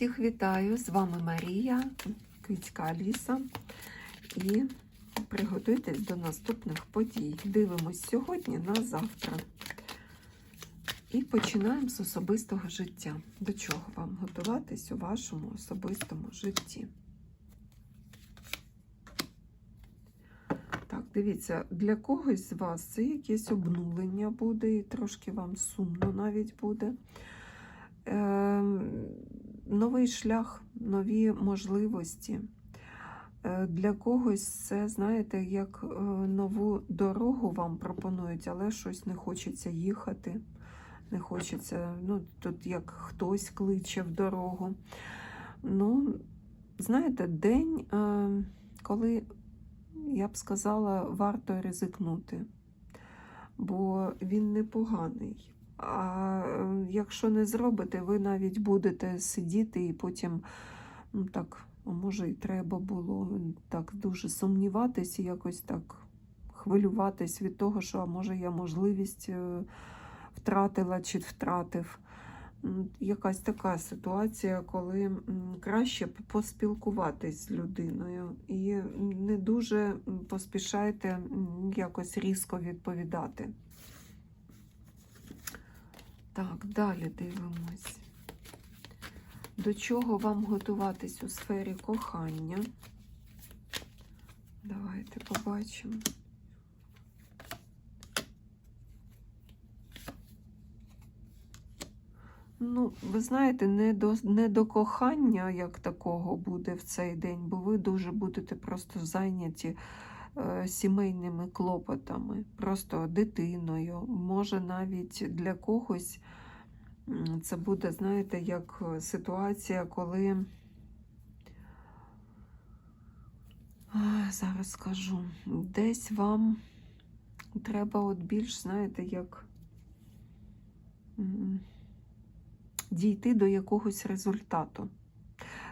Всіх вітаю! З вами Марія, Кицька Аліса. І приготуйтесь до наступних подій. Дивимось сьогодні на завтра. І починаємо з особистого життя. До чого вам готуватись у вашому особистому житті? Так, дивіться, для когось з вас це якесь обнулення буде, і трошки вам сумно навіть буде. Е, новий шлях, нові можливості. Е, Для когось це, знаєте, як е, нову дорогу вам пропонують, але щось не хочеться їхати. Не хочеться, ну, тут як хтось кличе в дорогу. Ну, знаєте, день, е, коли, я б сказала, варто ризикнути, бо він непоганий. А е, якщо не зробите, ви навіть будете сидіти і потім, ну так, може і треба було так дуже сумніватись і якось так хвилюватись від того, що а може я можливість е, втратила чи втратив. Якась така ситуація, коли краще поспілкуватись з людиною і не дуже поспішайте якось різко відповідати. Так, далі дивимось. До чого вам готуватись у сфері кохання? Давайте побачимо. Ну, ви знаєте, не до, не до кохання як такого буде в цей день, бо ви дуже будете просто зайняті сімейними клопотами, просто дитиною. Може, навіть для когось це буде, знаєте, як е, ситуація, коли. Зараз скажу, десь вам треба от більш, знаєте, як дійти до якогось результату.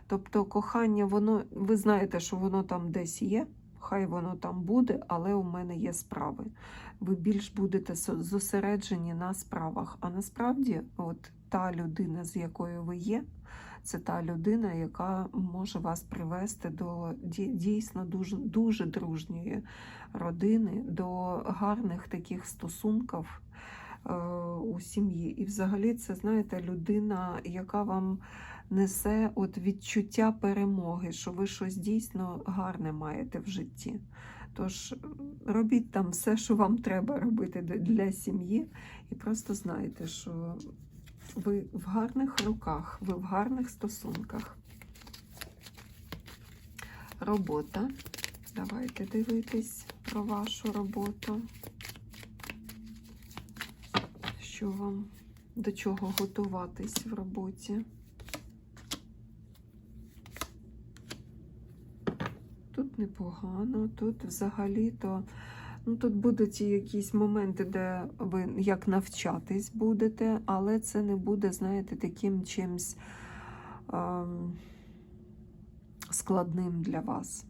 Тобто кохання, воно, ви знаєте, що воно там десь є, хай воно там буде, але у мене є справи. Ви більш будете зосереджені на справах. А насправді, от та людина, з якою ви є, це та людина, яка може вас привести до дійсно дуже, дуже дружньої родини, до гарних таких стосунків у сім'ї. І взагалі це, знаєте, людина, яка вам несе от відчуття перемоги, що ви щось дійсно гарне маєте в житті. Тож робіть там все, що вам треба робити для сім'ї, і просто знайте, що ви в гарних руках, ви в гарних стосунках. Робота. Давайте дивитись про вашу роботу. Що вам до чого готуватись в роботі? Тут непогано, тут взагалі-то. Ну, тут будуть якісь моменти, де ви як навчатись будете, але це не буде, знаєте, таким чимсь ем, складним для вас.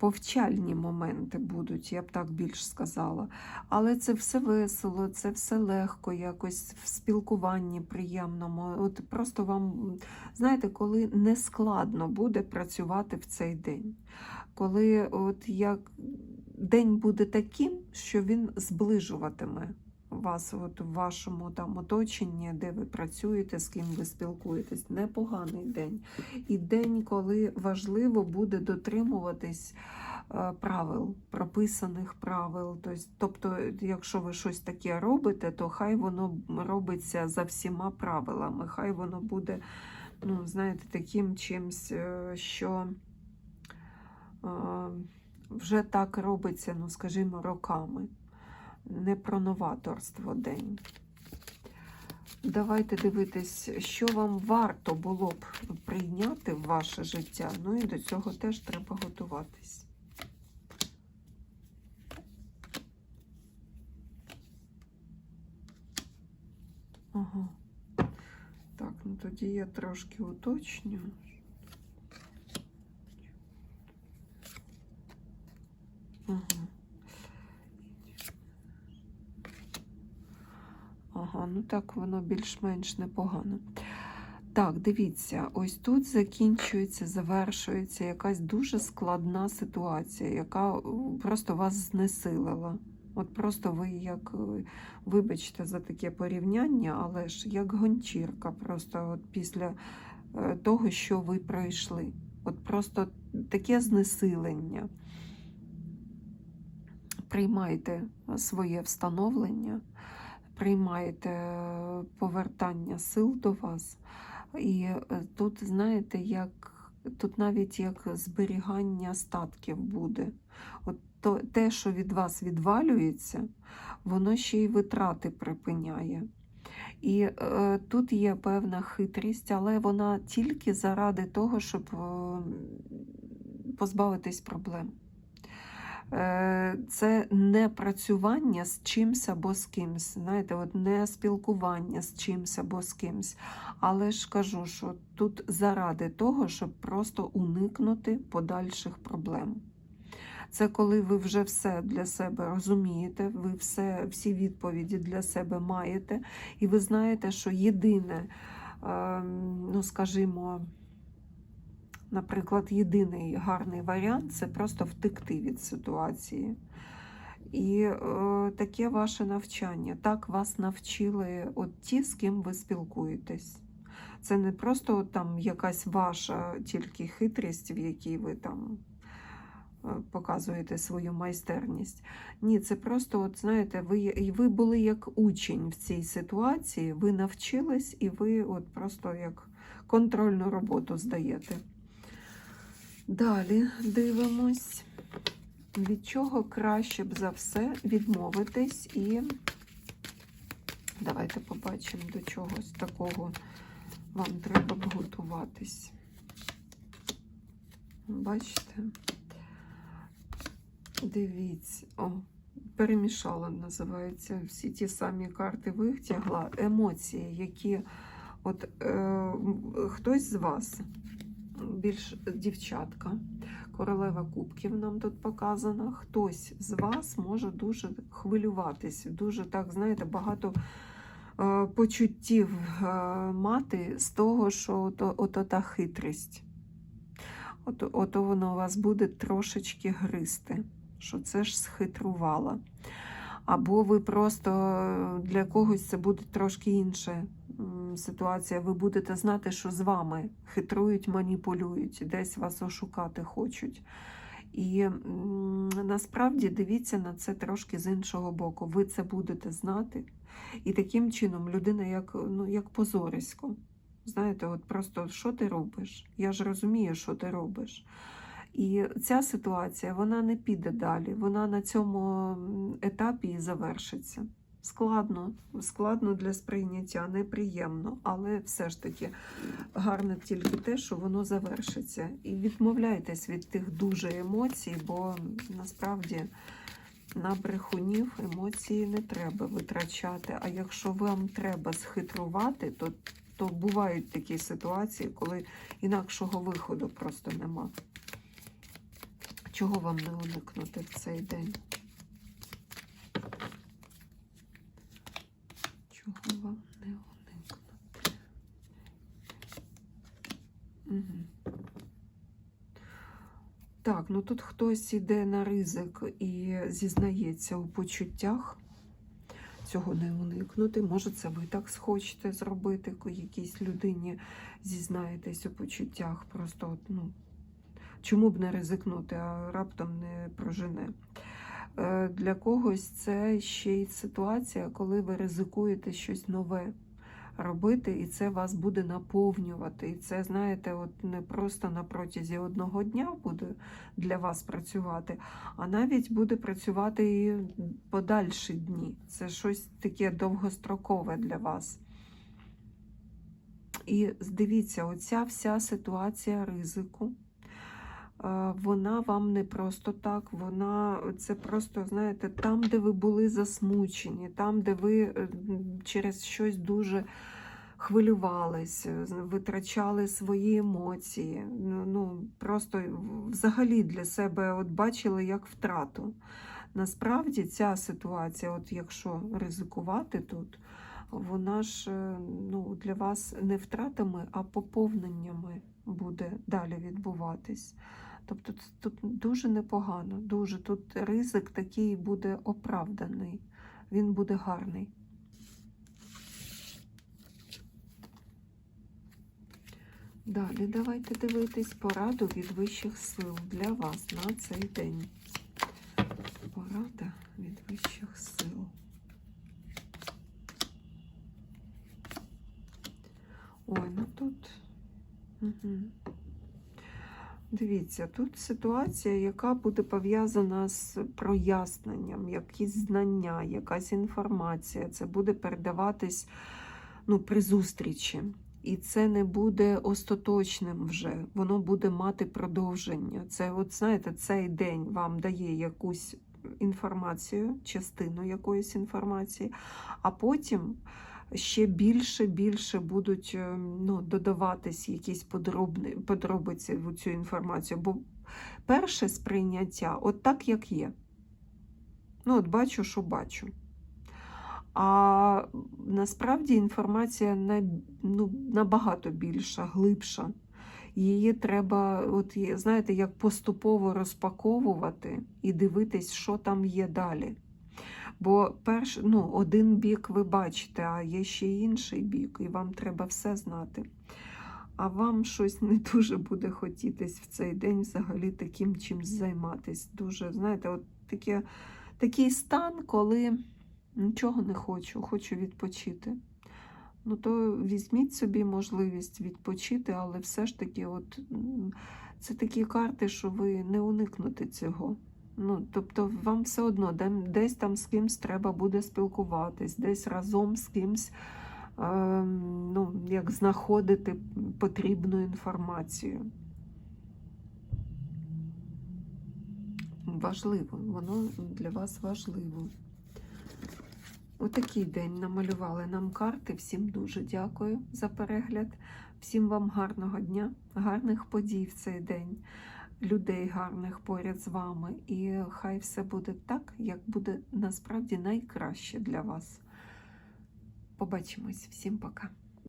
Повчальні моменти будуть, я б так більш сказала. Але це все весело, це все легко, якось в спілкуванні приємному. От просто вам, знаєте, коли не складно буде працювати в цей день. Коли от як день буде таким, що він зближуватиме вас от в вашому там оточенні, де ви працюєте, з ким ви спілкуєтесь. Непоганий день. І день, коли важливо буде дотримуватись е, правил, прописаних правил. Тобто, якщо ви щось таке робите, то хай воно робиться за всіма правилами, хай воно буде, ну, знаєте, таким чимсь, е, що е, вже так робиться, ну, скажімо, роками. Не про новаторство день. Давайте дивитись, що вам варто було б прийняти в ваше життя. Ну і до цього теж треба готуватись. Ага. Так, ну тоді я трошки уточню. Ага. Ага, ну так воно більш-менш непогано. Так, дивіться, ось тут закінчується, завершується якась дуже складна ситуація, яка е, просто вас знесилила. От просто ви як, е, вибачте за таке порівняння, але ж як гончірка, просто от після е, того, що ви пройшли. От просто таке знесилення. Приймайте своє встановлення, приймайте е, повертання сил до вас. І е, тут, знаєте, як тут навіть як зберігання статків буде. От то, те, що від вас відвалюється, воно ще й витрати припиняє. І е, тут є певна хитрість, але вона тільки заради того, щоб е, позбавитись проблем. Е, Це не працювання з чимсь або з кимсь, знаєте, от не спілкування з чимсь або з кимсь. Але ж кажу, що тут заради того, щоб просто уникнути подальших проблем. Це коли ви вже все для себе розумієте, ви все, всі відповіді для себе маєте, і ви знаєте, що єдине, е, ну скажімо, наприклад, єдиний гарний варіант це просто втекти від ситуації. І е, таке ваше навчання. Так вас навчили от ті, з ким ви спілкуєтесь. Це не просто там якась ваша тільки хитрість, в якій ви там е, показуєте свою майстерність. Ні, це просто, от знаєте, ви, ви були як учень в цій ситуації, ви навчились і ви от просто як контрольну роботу здаєте. Далі дивимось, від чого краще б за все відмовитись і давайте побачимо, до чогось такого вам треба б готуватись. Бачите? Дивіться, о, перемішала, називається. Всі ті самі карти витягла. Емоції, які от е, хтось з вас більш дівчатка. Королева кубків нам тут показана. Хтось з вас може дуже хвилюватись, дуже так, знаєте, багато е, почуттів е, мати з того, що ото, ото та хитрість. Ото, ото воно у вас буде трошечки гристи, що це ж схитрувала. Або ви просто для когось це буде трошки інше ситуація. Ви будете знати, що з вами хитрують, маніпулюють, десь вас ошукати хочуть. І насправді дивіться на це трошки з іншого боку. Ви це будете знати. І таким чином людина як, ну, як позорисько. Знаєте, от просто що ти робиш? Я ж розумію, що ти робиш. І ця ситуація вона не піде далі. Вона на цьому етапі і завершиться. Складно, складно для сприйняття, неприємно, але все ж таки гарно тільки те, що воно завершиться. І відмовляйтесь від тих дуже емоцій, бо насправді на брехунів емоції не треба витрачати. А якщо вам треба схитрувати, то, то бувають такі ситуації, коли інакшого виходу просто нема. Чого вам не уникнути в цей день? Чого вам не уникнути? Угу. Так, ну тут хтось іде на ризик і зізнається у почуттях. Цього не уникнути. Може, це ви так схочете зробити, ко- якійсь людині зізнаєтесь у почуттях. Просто ну, чому б не ризикнути, а раптом не прожене. Е, Для когось це ще й ситуація, коли ви ризикуєте щось нове робити, і це вас буде наповнювати. І це, знаєте, от не просто на протязі одного дня буде для вас працювати, а навіть буде працювати і подальші дні. Це щось таке довгострокове для вас. І дивіться, оця вся ситуація ризику. Вона вам не просто так, вона це просто, знаєте, там, де ви були засмучені, там, де ви е, через щось дуже хвилювались, е, витрачали свої емоції. Ну, ну просто взагалі для себе от бачили як втрату. Насправді ця ситуація, от якщо ризикувати тут, вона ж е, ну, для вас не втратами, а поповненнями буде далі відбуватись. Тобто тут дуже непогано, дуже тут ризик такий буде оправданий, він буде гарний. Далі давайте дивитись пораду від вищих сил для вас на цей день. Порада від вищих сил. Ой, ну тут. Угу. Дивіться, тут ситуація, яка буде пов'язана з проясненням, якісь знання, якась інформація. Це буде передаватись ну, при зустрічі. І це не буде остаточним вже, воно буде мати продовження. Це, от знаєте, цей день вам дає якусь інформацію, частину якоїсь інформації, а потім ще більше більше будуть е, ну, додаватись якісь подробни, подробиці в цю інформацію. Бо перше сприйняття от так, як є. Ну, от бачу, що бачу. А насправді інформація на, ну, набагато більша, глибша. Її треба, от, знаєте, як поступово розпаковувати і дивитись, що там є далі. Бо перш, ну, один бік ви бачите, а є ще інший бік, і вам треба все знати. А вам щось не дуже буде хотітись в цей день взагалі таким чимсь займатись. Дуже, знаєте, от таке, такий стан, коли нічого не хочу, хочу відпочити. Ну, то візьміть собі можливість відпочити, але все ж таки, от це такі карти, що ви не уникнете цього. Ну, тобто, вам все одно де- десь там з кимсь треба буде спілкуватись, десь разом з кимсь ем, ну, як знаходити потрібну інформацію. Важливо, воно для вас важливо. Отакий день намалювали нам карти. Всім дуже дякую за перегляд. Всім вам гарного дня, гарних подій в цей день, людей гарних поряд з вами. І хай все буде так, як буде насправді найкраще для вас. Побачимось. Всім пока.